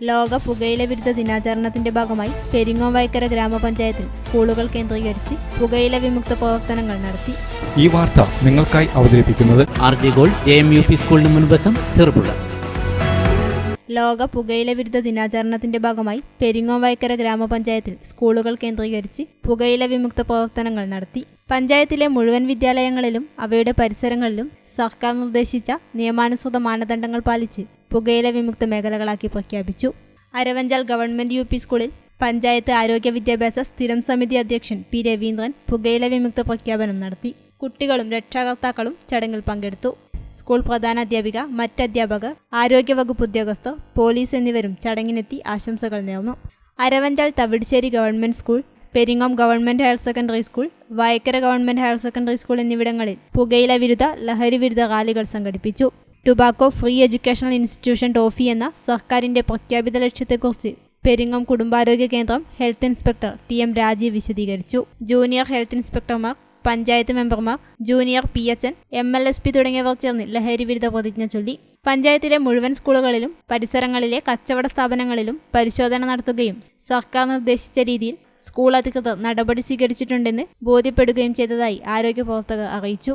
ലോക പുകയില വിരുദ്ധ ദിനാചരണത്തിന്റെ ഭാഗമായി പെരിങ്ങോം വൈക്കര ഗ്രാമപഞ്ചായത്തിൽ സ്കൂളുകൾ കേന്ദ്രീകരിച്ച് പുകയില വിമുക്ത പ്രവർത്തനങ്ങൾ നടത്തി. ഈ വാർത്ത നിങ്ങൾക്കായി അവതരിപ്പിക്കുന്നത് R J gold J M U P സ്കൂളിന് മുൻവശം ചെറുപുഴ. ലോക പുകയില വിരുദ്ധ ദിനാചരണത്തിന്റെ ഭാഗമായി പെരിങ്ങോം വൈക്കര ഗ്രാമപഞ്ചായത്തിൽ സ്കൂളുകൾ കേന്ദ്രീകരിച്ച് പുകയില വിമുക്ത പ്രവർത്തനങ്ങൾ നടത്തി. പഞ്ചായത്തിലെ മുഴുവൻ വിദ്യാലയങ്ങളിലും അവയുടെ പരിസരങ്ങളിലും സർക്കാർ നിർദ്ദേശിച്ച നിയമാനുസൃത മാനദണ്ഡങ്ങൾ പാലിച്ച് പുകയില വിമുക്ത മേഖലകളാക്കി പ്രഖ്യാപിച്ചു. അരവഞ്ചാൽ ഗവൺമെന്റ് യു പി സ്കൂളിൽ പഞ്ചായത്ത് ആരോഗ്യ വിദ്യാഭ്യാസ സ്ഥിരം സമിതി അധ്യക്ഷൻ പി രവീന്ദ്രൻ പുകയില വിമുക്ത പ്രഖ്യാപനം നടത്തി. കുട്ടികളും രക്ഷാകർത്താക്കളും ചടങ്ങിൽ പങ്കെടുത്തു. സ്കൂൾ പ്രധാന അധ്യാപിക മറ്റധ്യാപകർ ആരോഗ്യവകുപ്പ് ഉദ്യോഗസ്ഥർ പോലീസ് എന്നിവരും ചടങ്ങിനെത്തി ആശംസകൾ നേർന്നു. Aravanchal Thavidussery government school Peringome government higher secondary school Vayakkara government higher secondary school എന്നിവിടങ്ങളിൽ പുകയില വിരുദ്ധ ലഹരി വിരുദ്ധ റാലികൾ സംഘടിപ്പിച്ചു. ടുബാക്കോ ഫ്രീ എഡ്യൂക്കേഷണൽ ഇൻസ്റ്റിറ്റ്യൂഷൻ ടോഫി എന്ന സർക്കാരിന്റെ പ്രഖ്യാപിത ലക്ഷ്യത്തെക്കുറിച്ച് പെരിങ്ങം കുടുംബാരോഗ്യ കേന്ദ്രം health inspector T M Rajeev വിശദീകരിച്ചു. ജൂനിയർ ഹെൽത്ത് ഇൻസ്പെക്ടർമാർ പഞ്ചായത്ത് മെമ്പർമാർ junior P H N M L S P തുടങ്ങിയവർ ചേർന്ന് ലഹരി വിരുദ്ധ പ്രതിജ്ഞ ചൊല്ലി. പഞ്ചായത്തിലെ മുഴുവൻ സ്കൂളുകളിലും പരിസരങ്ങളിലെ കച്ചവട സ്ഥാപനങ്ങളിലും പരിശോധന നടത്തുകയും സർക്കാർ നിർദ്ദേശിച്ച രീതിയിൽ സ്കൂൾ അധികൃതർ നടപടി സ്വീകരിച്ചിട്ടുണ്ടെന്ന് ബോധ്യപ്പെടുകയും ചെയ്തതായി ആരോഗ്യ പ്രവർത്തകർ അറിയിച്ചു.